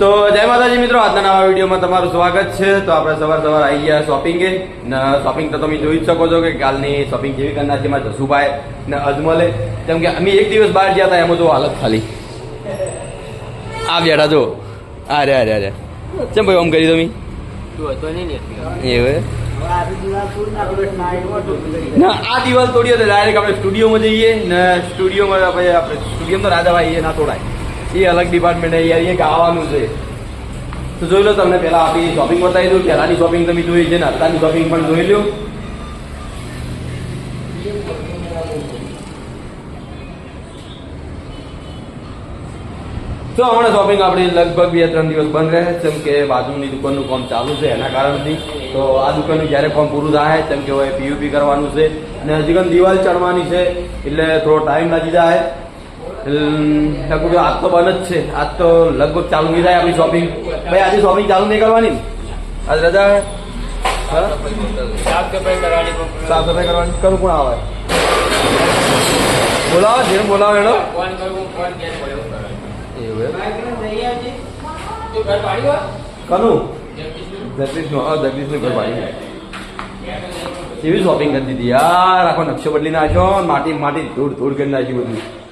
તો જય માતાજી મિત્રો, આજના નવા વિડીયોમાં તમારું સ્વાગત છે. તો આપણે સવાર સવાર આવી ગયા શોપિંગે. શોપિંગ તો તમે જોઈ જ શકો છો કે કાલની શોપિંગ જેવી કરનાર છે મારા જસુભાઈ ને અજમલે. કેમ કે અમે એક દિવસ બહાર ગયા હતા, એમાં જો હાલત ખાલી. આ બેઠા જો. અરે અરે અરે. ચમ ભાઈ, આમ કરી તમે? એવું ના, આ દિવાલ તોડીએ તો ડાયરેક્ટ આપણે સ્ટુડિયોમાં જઈએ ને સ્ટુડિયોમાં આપણે સ્ટુડિયોમાં સ્ટુડિયો તો રાજાભાઈ ના તોડાય. એ અલગ ડિપાર્ટમેન્ટ યાર, એ આવવાનું છે. તો જોઈ લો તમને પહેલા આપી શોપિંગ બતાવી દઉં, પહેલાની શોપિંગ તમે જોઈ છે ને અત્યારની શોપિંગ પણ જોઈ લો. તો હમણાં શોપિંગ આપણી લગભગ બે ત્રણ દિવસ બંધ રહે, જેમ કે બાજુની દુકાનનું કામ ચાલુ છે એના કારણથી. તો આ દુકાનનું જ્યારે કામ પૂરું થાય કેમ કે હવે પીયુપી કરવાનું છે. અને હજી દિવાલ ચડવાની છે, એટલે થોડો ટાઈમ લાગી જાય. લગભગ આજ તો બંધ જ છે. આજ તો લગભગ ચાલુ નહીં થાય આપણી શોપિંગ ભાઈ આજે શોપિંગ ચાલુ નહીં કરવાની આજ રજા હે? સાફ સફાઈ કરવાની સાફ સફાઈ કરવાની. કરું કોણ આવે? બોલાવો જે બોલાવો એનો. ફોન? કનું જગદીશનું? જગદીશનું હા જગદીશનું ઘર પાડી એવી શોપિંગ કરી દીધી? યાર આખો નકશો બદલી નાખ્યો માટી માટી ધૂળ ધૂળ કરી નાખ્યું બધું?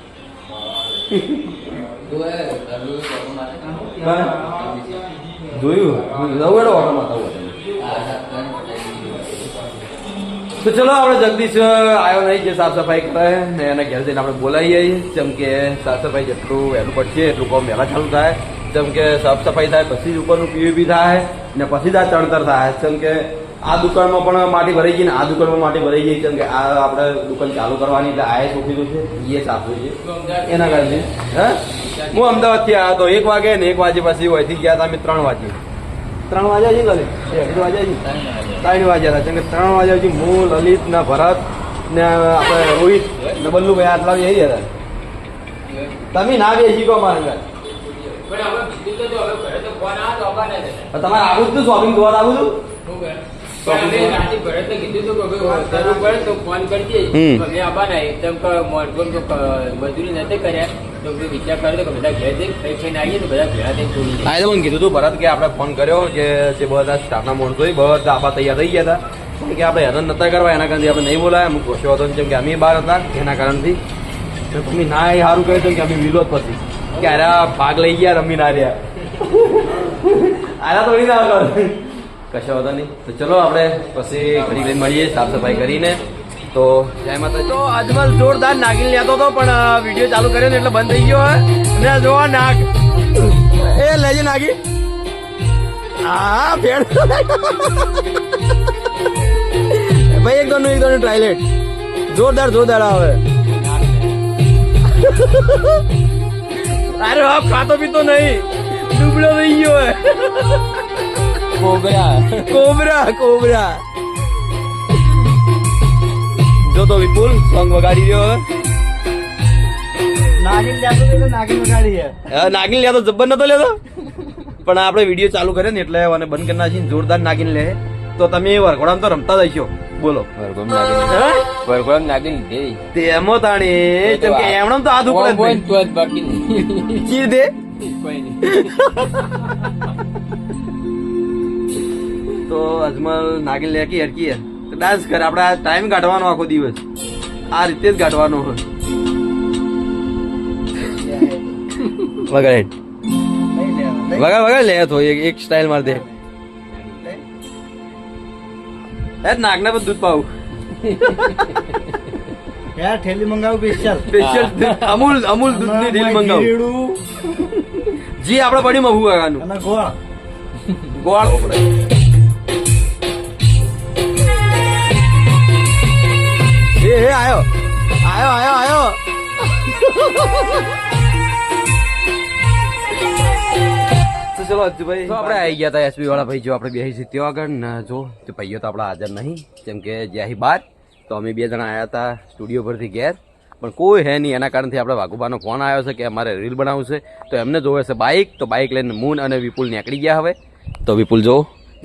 જોયું તો ચલો આપણે જગદીશ આવ્યો નહીં જે સાફ સફાઈ કરે ને એને ઘેર જઈને આપણે બોલાવીએ. જેમ કે સાફ સફાઈ જેટલું વહેલું પડશે એટલું કામ વહેલા ચાલુ થાય. જેમ કે સાફ સફાઈ થાય, પછી જ ઉપરનું પીવીપી થાય ને પછી જ આ ચણતર થાય. જેમ કે આ દુકાનમાં પણ માટી ભરાઈ ગઈ ને આ દુકાનમાં માટી ભરાઈ ગઈ કેમ કે આ આપણે દુકાન ચાલુ કરવાની એટલે આ સોંપી છે એ સાફ છે. એના કારણે. હે? હું અમદાવાદથી આવ્યો તો એક વાગે ને એક વાગે પછી હોયથી ગયા હતા અમે ત્રણ વાગે. ત્રણ વાગ્યા છે કાલે? એક વાગ્યા છે ત્રણ વાગ્યા હતા કેમ કે ત્રણ વાગ્યા સુધી હું લલિત ને ભરત ને આપણે રોહિત ને બલ્લુભાઈ આટલા એ હતા. તમે ના બેસી કહો મારે હતા. તમારે આવું જ શોપિંગ જોવા આવું છું? કીધું તો ભરત કે આપણે ફોન કર્યો કે જે બધા સ્ટાફના માણસો હોય બધા આપા તૈયાર થઈ ગયા હતા. કે આપણે હેરાન નતા કરવા એના કારણથી આપણે નહીં બોલાયા. અમુક ઓછો હતો જેમ કે અમે બહાર હતા એના કારણથી. તો તમે ના એ સારું કહ્યું હતું કે અમે વિરોધ પછી. કે અરે ભાગ લઈ ગયા રમી ના રહ્યા આના થોડી ના કરો કશો વાંધો નહીં. તો ચલો આપણે પછી ઘડી ઘડી મળીએ, સાફ સફાઈ કરીને. તો જય માતા તો અજમલ જોરદાર નાગીને લેતો હતો, પણ વીડિયો ચાલુ કર્યો ને એટલે બંધ થઈ ગયો ને જોવા નાગ. એ લેજે નાગી. હા ભેડ ભાઈ, એક દોનું એક દોનું ટ્રાયલેટ જોરદાર જોરદાર આવે. અરે બાપ ખાતો પીતો નહીં. ડૂબડો થઈ ગયો, હે. કોબરા કોબરા કોબરા જો તો વિપુલ સોંગ વગાડી રહ્યો હવે નાગિન લેતો જબ્બર નતો લેતો પણ આપણે વીડિયો ચાલુ કરે ને એટલે અને બંધ કરી નાખીને જોરદાર નાગિન લે. તો તમે વરઘોડામાં તો રમતા જઈશો બોલો. વરઘોડમ નાગિન તેમાં તાણી. કેમ કે એમણે તો હાથ ઉપર બાકી ચીર દે. કોઈ નહીં. તો અજમલ નાગિન લે કે હરકી તો ડાન્સ કર આપણે ટાઈમ કાઢવાનો આખો દિવસ. આ રીતે જ કાઢવાનો હોય. વગાડ. વગર વગર લે. તો એક એક સ્ટાઇલ માર દે. હે નાગને પણ દૂધ પાઉં. યાર ઠેલી મંગાવું સ્પેશિયલ સ્પેશિયલ અમૂલ અમૂલ દૂધની ઢીલ મંગાવું. જી આપણે પડ્યું મહુ કાકાનું અને ગોળ. ગોળ. આયો આયો આયો. તો ચલો અજુભાઈ તો આપણે આવી ગયા હતા એસબી વાળા ભાઈ જો આપણે બેસી ત્યાં આગળ. ને જો તે ભાઈઓ તો આપણા હાજર નહીં. જેમ કે જ્યાંથી બાર તો અમે બે જણા આવ્યા હતા સ્ટુડિયો પરથી ઘેર. પણ કોઈ હે નહીં એના કારણથી આપણે વાઘુબાનો ફોન આવ્યો છે કે અમારે રીલ બનાવવું છે. તો એમને જોવે છે બાઇક તો બાઇક લઈને મૂન અને વિપુલ નીકળી ગયા હવે. તો વિપુલ જો.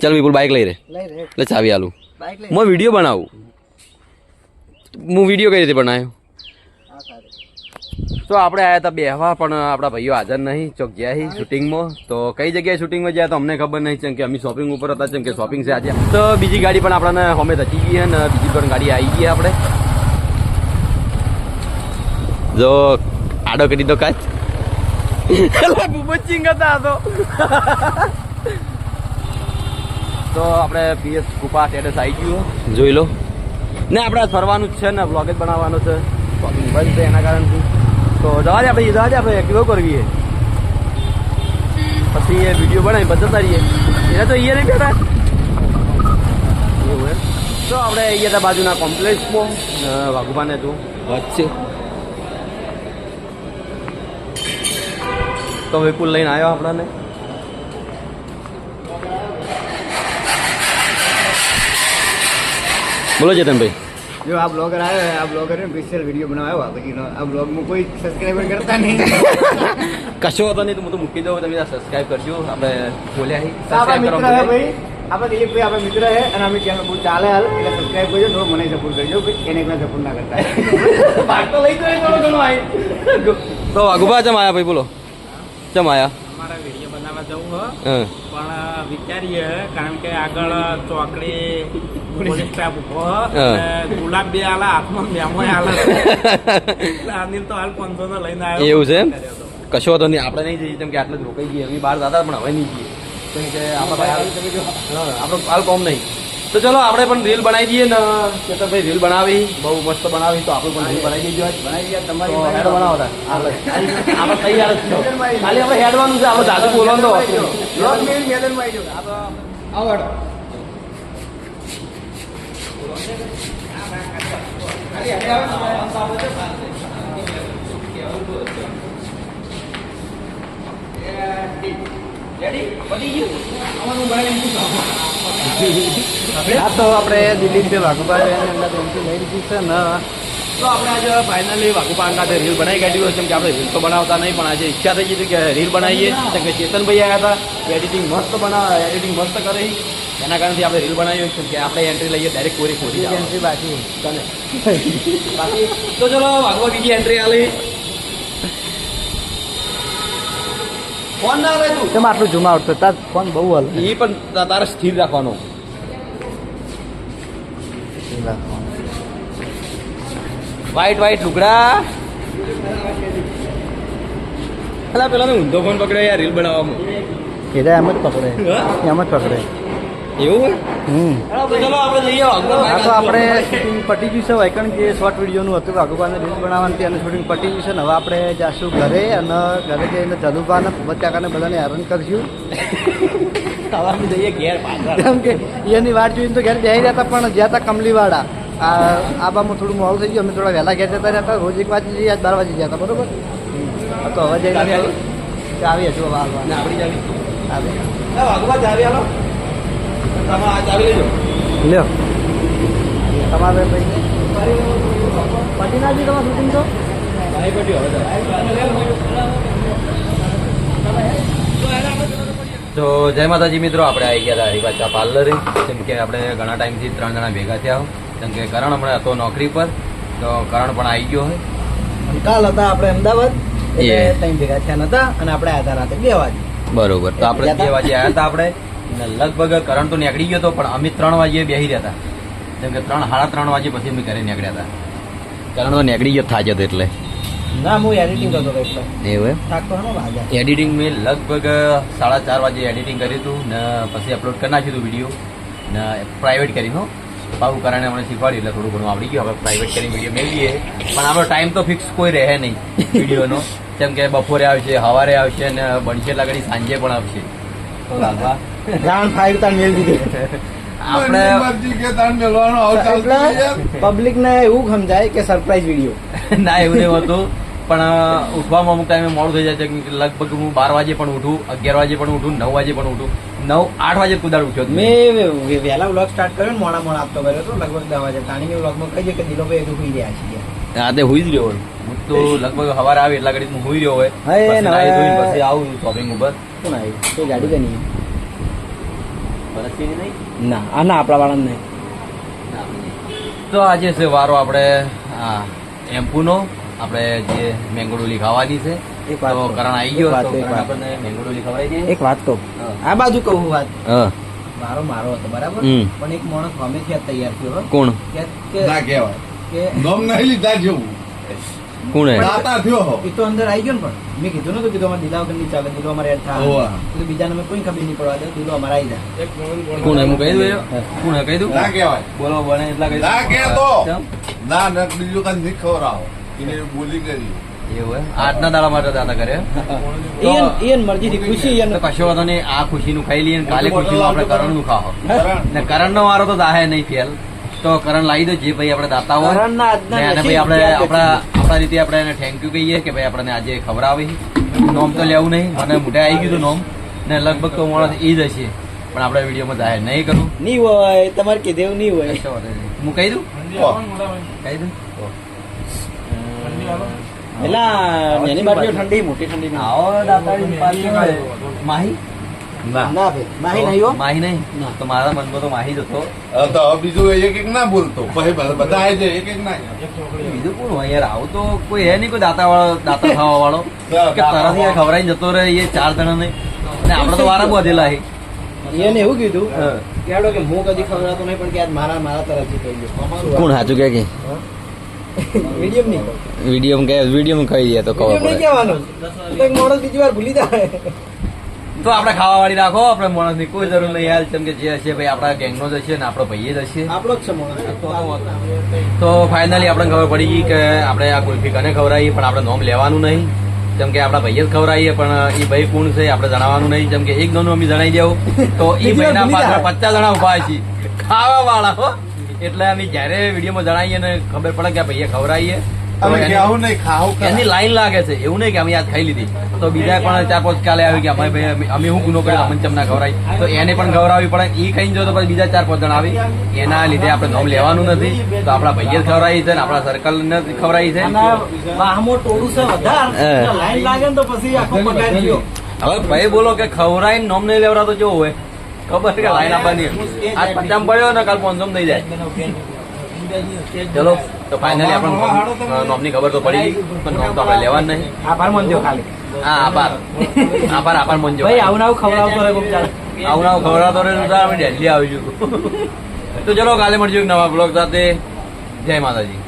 ચાલ વિપુલ બાઇક લઈ રે. એટલે ચાવી આલું. હું વીડિયો બનાવું. હું વીડિયો કઈ રીતે બનાવ્યો? તો આપણે આયા હતા બેહવા, પણ આપણા ભાઈઓ હાજર નહીં. ચોક ગયા હી શૂટિંગમાં તો કઈ જગ્યાએ શૂટિંગમાં ગયા તો અમને ખબર નહીં કેમ કે અમે શોપિંગ ઉપર હતા, જેમ કે શોપિંગ છે આજે. તો બીજી ગાડી પણ આપણને હોમે થતી ગઈ અને બીજી પણ ગાડી આવી ગઈ આપણે. જો, આડો કરી દો કાચ બુબચિંગ હતા. તો તો આપણે પીએસ કુપા સ્ટેટસ આવી ગયું. જોઈ લો. ને આપણે ફરવાનું જ છે ને બ્લોગ જ બનાવવાનો છે. શોપિંગ બંધ એના કારણથી. તો જવા દે આપણે જવા દે આપણે એક્ટિવો કરવી પછી એ વીડિયો બનાવી બદલતા રહીએ એને તો અહીંયા નહીં બેઠા. એવું એમ. તો આપણે અહીંયા બાજુના કોમ્પ્લેક્સમાં વાઘુભાને તું. વચ્ચે તો વિપુલ લઈને આવ્યો આપણને. બોલો ચેતનભાઈ. જો આ બ્લોગર આવ્યો આ બ્લોગર સ્પેશિયલ વીડિયો બનાવ્યો આ પછી આ બ્લોગમાં કોઈ સબસ્ક્રાઈબર કરતા નહીં. કશો હતો નહીં તો હું તો મૂકી દઉં તમે સબસ્ક્રાઈબ કરજો. આપણે બોલ્યા હી તો આપણા બધા. ભાઈ. આપણે મિત્ર હે અને અમે ચેનલ બહુ ચાલે હાલ એટલે સબસ્ક્રાઈબ કરજો થોડો મને સપોર્ટ કરજો ભાઈ. એને એકલા સપોર્ટ ના કરતા. ભાગ તો લઈ જાય થોડો ઘણો આય. તો વાઘુબા ચમ આયા ભાઈ બોલો? ચમ આયા? મારા વીડિયો બનાવવા જવું હો. હં. પણ વિચારીએ કારણ કે આગળ ચોકડી પોલીસ સ્ટાફ ઊભો ગુલાબ બે આલે હાથમાં મેમો આલે અનિલ તો હાલ પંદર નો લઈને આવ્યો. એવું છે કશો હતો નહીં આપણે નહીં જઈએ કેમ કે આટલે જ રોકાઈ ગઈએ અમે બહાર દાદા પણ હવે નહીં જઈએ. કેમ કે આપણા આપણો હાલ કોમ નહીં. તો ચલો આપણે પણ રીલ બનાવી દઈએ ને ચેતનભાઈ રીલ બનાવી બહુ મસ્ત બનાવી તો આપણે પણ રીલ બનાવી દઈએ. બનાવી દઈએ તમારી હેડ બનાવો આપણે તૈયાર જ છો. ખાલી આપણે હેડવાનું છે આપણે દાદુ બોલવાનું તો આવડ. આવી. આવો હેડો. આ તો આપણે દિલીપભાઈ વાઘુભાઈ એમના બેનથી લઈ લીધી છે ને. તો આપણે આજે ફાઇનલી વાઘુપાન ખાતે રીલ બનાવી કાઢ્યું છે. કેમ કે આપણે રીલ તો બનાવતા નહીં પણ આજે ઈચ્છા થઈ ગઈ કે રીલ બનાવીએ. કેમ કે ચેતનભાઈ આવ્યા હતા એડિટિંગ મસ્ત બનાવ એડિટિંગ મસ્ત કરી. એના કારણથી આપણે રીલ બનાવી કેમ કે આપણે એન્ટ્રી લઈએ ડાયરેક્ટ કોરી બીજી એન્ટ્રી બાકી. બાકી? તો ચલો વાઘવા બીજી એન્ટ્રી આલી. ફોન ના આવે તું. કેમ આટલું જુમા આવતો તાર ફોન બહુ હાલ. એ પણ તારે સ્થિર રાખવાનો. વાઈટ વાઈટ લુગડા. પેલા પેલા ઊંધો ફોન પકડ્યો યાર રીલ બનાવવામાં. કીધા એમ જ પકડે. એમ જ પકડે. એવું હમ. તો આપણે તો શૂટિંગ પટી ગયું છે વાયકણ જે શોર્ટ વિડીયોનું હતું. વાઘુબાને રીલ બનાવવાની અને શૂટિંગ પટી ગયું છે ને હવે આપણે જાશું ઘરે અને ઘરે જઈને જલુબાને ભૂપત બધાને હેરાન કરશું. જઈએ ઘેર કેમ કે એની વાત જોઈને તો ઘેર બેસી રહ્યા હતા પણ જ્યાં હતા કમલીવાળા આ આબામાં થોડું મોડું થઈ ગયું અમે થોડા વહેલા ઘેર જતા રહ્યા હતા રોજ એક વાગે જઈએ આજ બાર વાગે જતા બરોબર? તો હવે જઈને આવી? આવી હજુ ચાવી આવે લ્યો. તમારે પટી ના? તમારું શૂટિંગ તો? જય માતાજી મિત્રો આપણે આવી ગયા હતા હરિભાચા પાર્લરે. જેમ કે આપણે ઘણા ટાઈમથી ત્રણ જણા ભેગા થયા જેમ કે કરણ હમણાં હતો નોકરી પર તો કરણ પણ આવી ગયો હોય. કાલ હતા આપણે અમદાવાદ. ત્રણ ભેગા થયા નતા અને આપણે આવ્યા રાતે બે વાગે. બરોબર. તો આપણે બે વાગે આવ્યા હતા આપણે. ને લગભગ કરંટ તો નીકળી ગયો હતો પણ અમે ત્રણ વાગે બેસી રહ્યા હતા. જેમ કે ત્રણ સાડા ત્રણ વાગે પછી અમે ઘરે નીકળ્યા હતા. કરણ તો નીકળી ગયો થાય હતો એટલે. ના હું એડિટિંગ કરતો હતો એટલે એવું એડિટિંગ મેં લગભગ સાડા ચાર વાગે એડિટિંગ કર્યું હતું ને પછી અપલોડ કરી નાખ્યું હતું વીડિયો ને પ્રાઇવેટ કરી હું. પાવું કારણે અમને શીખવાડ્યું એટલે થોડું ઘણું આવડી ગયું હવે પ્રાઇવેટ કરીને વીડિયો મેળવીએ પણ આપણો ટાઈમ તો ફિક્સ કોઈ રહે નહીં વિડીયોનો જેમ કે બપોરે આવશે સવારે આવશે ને બનશે લાગણી સાંજે પણ આવશે. તો લાલવા ગાણ ફાયરતા મેળ દીધી આપણે પબ્લિક ને એવું સમજાય કે સરપ્રાઈઝ વીડિયો ના એવું નહીં હોતું. પણ ઉઠવામાં અમુક ટાઈમે મોડું થઈ જાય છે લગભગ હું બાર વાગે પણ ઉઠું અગિયાર વાગે પણ ઉઠું નવ વાગે પણ ઉઠું. નવ આઠ વાગે કુદાડ ઉઠ્યો મેં વહેલા વ્લોગ સ્ટાર્ટ કર્યો ને મોડા મોડા આપતો કર્યો હતો લગભગ દસ વાગે. તાણી મેં વ્લોગમાં કહી કે દિલોભાઈ ભાઈ સુઈ રહ્યા છીએ હા હુઈ જ રહ્યો હોય. હું તો લગભગ સવારે આવે એટલા ઘડી હું હુઈ રહ્યો હોય. પછી આવું શોપિંગ ઉપર. શું આવ્યું તો ગાડી કે નહીં ના આ ના આપણા વાળા નહીં. તો આજે છે વારો આપણે એમ્પુનો આપણે જે મેંગોડોલી ખાવાની છે એક વાત. કરણ આવી ગયો તો. આપણને મેંગો ડોલી ખવડાવી દે. એક વાત કહું. આ બાજુ કહું વાત. હા. મારો મારો હતો બરાબર? પણ એક માણસ અમે ક્યાં તૈયાર થયો કોણ? કે કે ના કહેવાય. કે ગમ નહીં લીધા જેવું. કોણ દાતા થયો હો. એ તો અંદર આવી ગયો ને પણ. મેં કીધું ને તો કીધું અમારે દીલા વગર ચાલે દીલો અમારે એડ થાય. કીધું બીજાને મેં કોઈ ખબર નહીં પડવા દે દીલો અમારે આવી જાય. કોણ એમ કહી દઉં કોણ કહી દઉં? ના કહેવાય. બોલો બને એટલા કહી ના કે તો? ના ના બીજું કાંઈ નહીં આવો. એને બોલી કરી આજના દાડા માટે દાદા કરે? ઈયન ખુશી કશો વાંધો નહીં આ ખુશીનું ખાઈ લઈએ ને કાલે ખુશીનું આપણે કરણનું ખાઓ. કરણ. ને વારો તો દાહે નહીં ફેલ. તો કરણ લાવી દો જે ભાઈ આપણે દાતા હોય. કરણના આજના ને એને નસીબ ભાઈ આપણે આપણા આપણા રીતે આપણે એને થેન્ક યુ કહીએ કે ભાઈ આપણને આજે ખબર આવી નોમ તો લેવું નહીં મને મોઢે આવી ગયું હતું નોમ. ને લગભગ તો માણસ ઈ જ હશે. પણ આપણે વિડીયોમાં જાહેર નહીં કરું. નહીં હોય તમારે કીધે એવું નહીં હોય. હું કહી દઉં? કહી દઉં? પેલા નાની બાટલીઓ ઠંડી મોટી ઠંડી ના આવો દાતા માહી? ના. માહી નહીં માહી નહીં? તો મારા મનમાં તો માહી જ હતો. તો બીજું એક એક ના બોલતો. પછી બધા આવી જાય એક એક ના બીજું કોણ હોય યાર? આવું તો કોઈ હે નહીં કોઈ દાતા વાળો દાતા ખાવા વાળો કે તરત યાર ખવડાવીને જતો રહે એ ચાર જણા ને આપડે તો વારા બધેલા એને એવું કીધું કેડો કે હું કદી ખવડાતો નહીં પણ કે આજ મારા મારા તરફથી કહી કોણ સાચું કે? કે મીડિયમ નહીં વીડિયો કે વીડિયો કહી દે તો ખબર માણસ બીજી વાર ભૂલી જાય. તો આપણે ખાવા વાળી રાખો આપણે માણસની કોઈ જરૂર નહીં. હાલ કેમ કે જે હશે ભાઈ આપણા ગેંગ નો જ હશે ને આપણો ભાઈ જ હશે. આપણો જ છે માણસ. તો ફાઇનલી આપણને ખબર પડી ગઈ કે આપણે આ કુલ્ફી કને ખવડાવી પણ આપણે નોમ લેવાનું નહીં. જેમ કે આપણા ભાઈ જ ખવડાવીએ પણ એ ભાઈ કોણ છે આપણે જણાવવાનું નહીં. જેમ કે એક દોનું અમે જણાઈ દેવું તો એ ભાઈના પાછળ પચાસ જણા ઊભા છીએ ખાવા વાળા એટલે અમે જ્યારે વિડીયોમાં જણાવીએ ને ખબર પડે કે ભાઈએ ખવડાવીએ. એની- લાઈન લાગે છે એવું નહીં કે અમે આજ ખાઈ લીધી. તો બીજા પણ ચાર પાંચ કાલે આવી ગયા ભાઈ અમે- અમે શું ગુનો કર્યો અમને ચમના ખવડાવી તો એને પણ ખવડાવવી પડે. એ ખાઈને જો તો પછી બીજા ચાર પાંચ જણા આવી. એના લીધે આપણે નોમ લેવાનું નથી. તો આપણા ભાઈએ જ ખવડાવી છે ને આપણા સર્કલ ને ખવડાવી છે. વાહમો ટોળું છે વધારે. હા. એટલે લાઈન લાગે ને તો પછી આખો બગાડ ગયો હવે ભાઈ બોલો કે ખવડાવીને નોમ નહીં લેવડાતો કેવું હોય? ખબર છે કે લાઈન આપવાની. આજ પચામ પડ્યો ને કાલ પંચમ થઈ જાય. ચલો તો ફાઇનલી આપણે નોમની ખબર તો પડી પણ નોમ તો આપણે લેવાનું નહીં. આભાર માનજો ખાલી. હા આભાર. આભાર આભાર મંજુ ભાઈ આવું આવું ખવડાવતો રહે આવું આવું ખવડાવતો રહે તો અમે ડેલી આવીશું. તો ચલો કાલે મળજો એક નવા બ્લોગ સાથે. જય માતાજી.